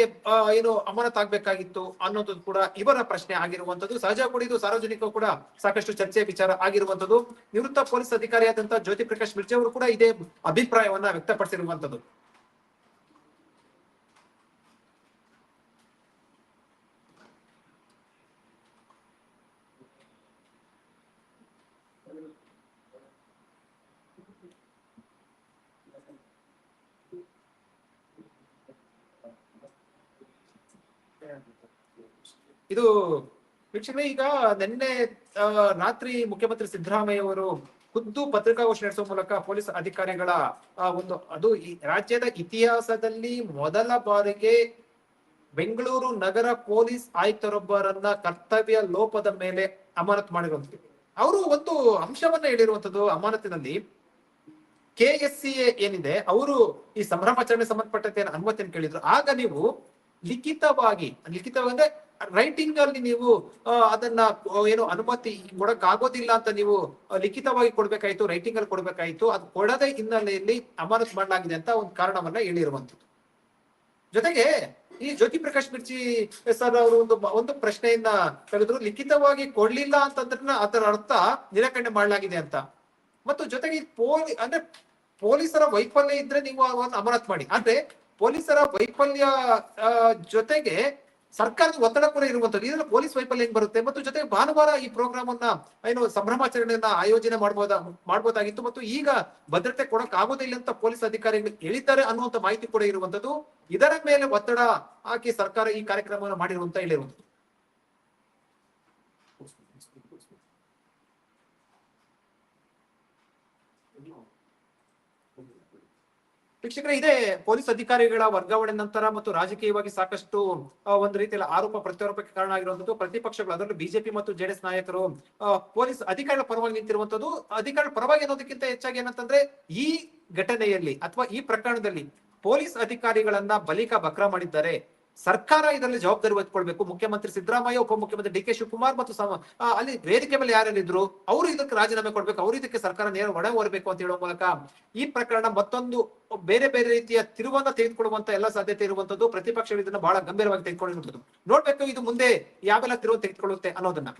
ಏನು ಅಮಾನತ್ ಆಗ್ಬೇಕಾಗಿತ್ತು ಅನ್ನೋದು ಕೂಡ ಇವರ ಪ್ರಶ್ನೆ ಆಗಿರುವಂತದ್ದು ಸಹಜ ಕೂಡ ಇದು ಸಾರ್ವಜನಿಕ ಕೂಡ ಸಾಕಷ್ಟು ಚರ್ಚೆ ವಿಚಾರ ಆಗಿರುವಂತದ್ದು ನಿವೃತ್ತ ಪೊಲೀಸ್ ಅಧಿಕಾರಿಯಾದಂತಹ ಜ್ಯೋತಿ ಪ್ರಕಾಶ್ ಮಿರ್ಜಿ ಅವರು ಕೂಡ ಇದೇ ಅಭಿಪ್ರಾಯವನ್ನ ವ್ಯಕ್ತಪಡಿಸಿರುವಂತದ್ದು ಇದು ವೀಕ್ಷಕರೇ ಈಗ ನಿನ್ನೆ ರಾತ್ರಿ ಮುಖ್ಯಮಂತ್ರಿ ಸಿದ್ದರಾಮಯ್ಯ ಅವರು ಖುದ್ದು ಪತ್ರಿಕಾಗೋಷ್ಠಿ ನಡೆಸುವ ಮೂಲಕ ಪೊಲೀಸ್ ಅಧಿಕಾರಿಗಳ ಒಂದು, ಅದು ಈ ರಾಜ್ಯದ ಇತಿಹಾಸದಲ್ಲಿ ಮೊದಲ ಬಾರಿಗೆ ಬೆಂಗಳೂರು ನಗರ ಪೊಲೀಸ್ ಆಯುಕ್ತರೊಬ್ಬರನ್ನ ಕರ್ತವ್ಯ ಲೋಪದ ಮೇಲೆ ಅಮಾನತು ಮಾಡಿರುವಂತದ್ದು ಅವರು ಒಂದು ಅಂಶವನ್ನ ಹೇಳಿರುವಂತದ್ದು ಅಮಾನತಿನಲ್ಲಿ ಕೆ ಎಸ್ ಸಿ ಏನಿದೆ, ಅವರು ಈ ಸಂಭ್ರಮಾಚರಣೆ ಸಂಬಂಧಪಟ್ಟಂತೆ ಅನುಮತಿಯನ್ನು ಕೇಳಿದ್ರು. ಆಗ ನೀವು ಲಿಖಿತವಾಗಿ ಲಿಖಿತವಾಗಿ ಅಂದ್ರೆ ರೈಟಿಂಗ್ ಅಲ್ಲಿ ನೀವು ಅದನ್ನ ಏನು ಅನುಮತಿ ಕೊಡಕ್ ಆಗೋದಿಲ್ಲ ಅಂತ ನೀವು ಲಿಖಿತವಾಗಿ ಕೊಡ್ಬೇಕಾಯ್ತು ರೈಟಿಂಗ್ ಅಲ್ಲಿ ಕೊಡ್ಬೇಕಾಯ್ತು, ಅದು ಕೊಡದ ಹಿನ್ನೆಲೆಯಲ್ಲಿ ಅಮಾನತ್ ಮಾಡಲಾಗಿದೆ ಅಂತ ಒಂದು ಕಾರಣವನ್ನ ಹೇಳಿರುವಂತದ್ದು ಜೊತೆಗೆ, ಈ ಜ್ಯೋತಿ ಪ್ರಕಾಶ್ ಮಿರ್ಚಿ ಸರ್ ಅವರು ಒಂದು ಒಂದು ಪ್ರಶ್ನೆಯನ್ನ ತೆಗೆದ್ರು ಲಿಖಿತವಾಗಿ ಕೊಡ್ಲಿಲ್ಲ ಅಂತಂದ್ರೆ ಅದರ ಅರ್ಥ ನಿರಾಕರಣೆ ಮಾಡಲಾಗಿದೆ ಅಂತ. ಮತ್ತು ಜೊತೆಗೆ ಪೋಲಿ, ಅಂದ್ರೆ ಪೊಲೀಸರ ವೈಫಲ್ಯ ಇದ್ರೆ ನೀವು ಅಮಾನತ್ ಮಾಡಿ. ಅಂದ್ರೆ ಪೊಲೀಸರ ವೈಫಲ್ಯ ಜೊತೆಗೆ ಸರ್ಕಾರದ ಒತ್ತಡ ಕೂಡ ಇರುವಂತದ್ದು ಇದರಲ್ಲಿ ಪೊಲೀಸ್ ವೈಫಲ್ಯ ಹೆಂಗ್ ಬರುತ್ತೆ? ಮತ್ತು ಜೊತೆಗೆ ಭಾನುವಾರ ಈ ಪ್ರೋಗ್ರಾಮ್ ಅನ್ನ ಏನು ಸಂಭ್ರಮಾಚರಣೆಯನ್ನ ಆಯೋಜನೆ ಮಾಡಬಹುದ ಮಾಡಬಹುದಾಗಿತ್ತು ಮತ್ತು ಈಗ ಭದ್ರತೆ ಕೊಡಕ್ ಆಗೋದಿಲ್ಲ ಅಂತ ಪೊಲೀಸ್ ಅಧಿಕಾರಿಗಳು ಹೇಳಿದ್ದಾರೆ ಅನ್ನುವಂತ ಮಾಹಿತಿ ಕೂಡ ಇರುವಂತದ್ದು ಇದರ ಮೇಲೆ ಒತ್ತಡ ಹಾಕಿ ಸರ್ಕಾರ ಈ ಕಾರ್ಯಕ್ರಮವನ್ನು ಮಾಡಿರುವಂತ ಹೇಳಿರುವಂತದ್ದು ವೀಕ್ಷಕರೇ, ಇದೇ ಪೊಲೀಸ್ ಅಧಿಕಾರಿಗಳ ವರ್ಗಾವಣೆ ನಂತರ ಮತ್ತು ರಾಜಕೀಯವಾಗಿ ಸಾಕಷ್ಟು ಒಂದು ರೀತಿಯಲ್ಲಿ ಆರೋಪ ಪ್ರತ್ಯಾರೋಪಕ್ಕೆ ಕಾರಣ ಆಗಿರುವಂತದ್ದು ಪ್ರತಿಪಕ್ಷಗಳು, ಅದರಲ್ಲೂ ಬಿಜೆಪಿ ಮತ್ತು ಜೆಡಿಎಸ್ ನಾಯಕರು ಪೊಲೀಸ್ ಅಧಿಕಾರಿಗಳ ಪರವಾಗಿ ನಿಂತಿರುವಂತದ್ದು ಅಧಿಕಾರಿಗಳ ಪರವಾಗಿ ಅನ್ನೋದಕ್ಕಿಂತ ಹೆಚ್ಚಾಗಿ ಏನಂತಂದ್ರೆ, ಈ ಘಟನೆಯಲ್ಲಿ ಅಥವಾ ಈ ಪ್ರಕರಣದಲ್ಲಿ ಪೊಲೀಸ್ ಅಧಿಕಾರಿಗಳನ್ನ ಬಲಿಕ ಬಕ್ರ ಮಾಡಿದ್ದಾರೆ. ಸರ್ಕಾರ ಇದರಲ್ಲಿ ಜವಾಬ್ದಾರಿ ಹೊತ್ಕೊಳ್ಬೇಕು. ಮುಖ್ಯಮಂತ್ರಿ ಸಿದ್ದರಾಮಯ್ಯ, ಉಪಮುಖ್ಯಮಂತ್ರಿ ಡಿ ಕೆ ಶಿವಕುಮಾರ್ ಮತ್ತು ಅಲ್ಲಿ ವೇದಿಕೆ ಮೇಲೆ ಯಾರೆಲ್ಲಿದ್ರು ಅವರು ಇದಕ್ಕೆ ರಾಜೀನಾಮೆ ಕೊಡ್ಬೇಕು, ಅವರು ಇದಕ್ಕೆ ಸರ್ಕಾರ ನೇರ ಹೊಣೆ ಹೊರಬೇಕು ಅಂತ ಹೇಳುವ ಮೂಲಕ ಈ ಪ್ರಕರಣ ಮತ್ತೊಂದು ಬೇರೆ ಬೇರೆ ರೀತಿಯ ತಿರುವನ್ನ ತೆಗೆದುಕೊಳ್ಳುವಂತ ಎಲ್ಲ ಸಾಧ್ಯತೆ ಇರುವಂತದ್ದು ಪ್ರತಿಪಕ್ಷಗಳು ಇದನ್ನ ಬಹಳ ಗಂಭೀರವಾಗಿ ತೆಗೆದುಕೊಂಡಿರುವಂತದ್ದು. ನೋಡ್ಬೇಕು, ಇದು ಮುಂದೆ ಯಾವೆಲ್ಲ ತಿರುವು ತೆಗೆದುಕೊಳ್ಳುತ್ತೆ ಅನ್ನೋದನ್ನ.